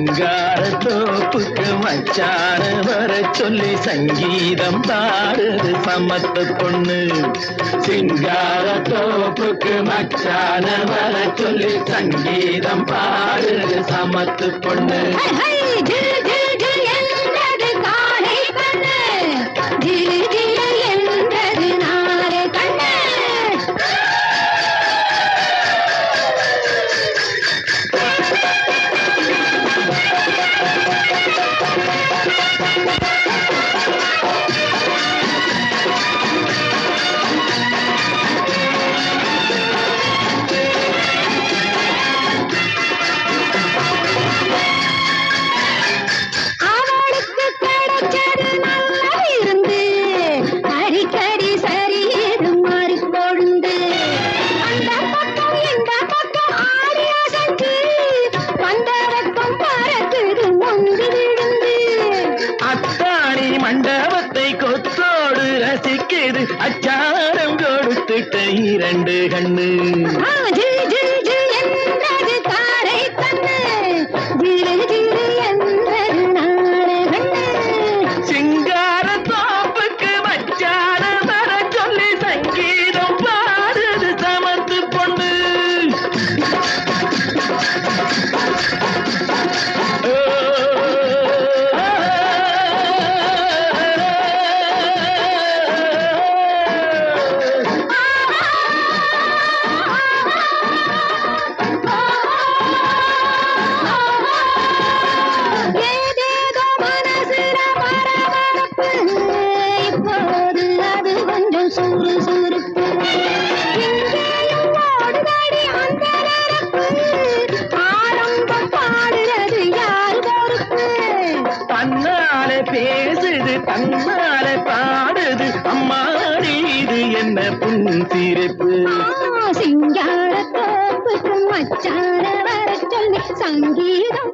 சிங்கார தோப்புக்கு மச்சான வர சொல்லி சங்கீதம் பாடுது சமத்து பொண்ணு சிங்கார தோப்புக்கு மச்சான வர சொல்லி சங்கீதம் பாடுது சமத்து பொண்ணு ரசிக்குது அச்சாரம் கொடுத்துட்ட இரண்டு கண்ணு. பேசுது தன்னாலே பாடுது அம்மாடி இது என்ன புன் சிரிப்பு? சிங்கார தோப்புக்கு மச்சான வர சொல்லி சங்கீதம்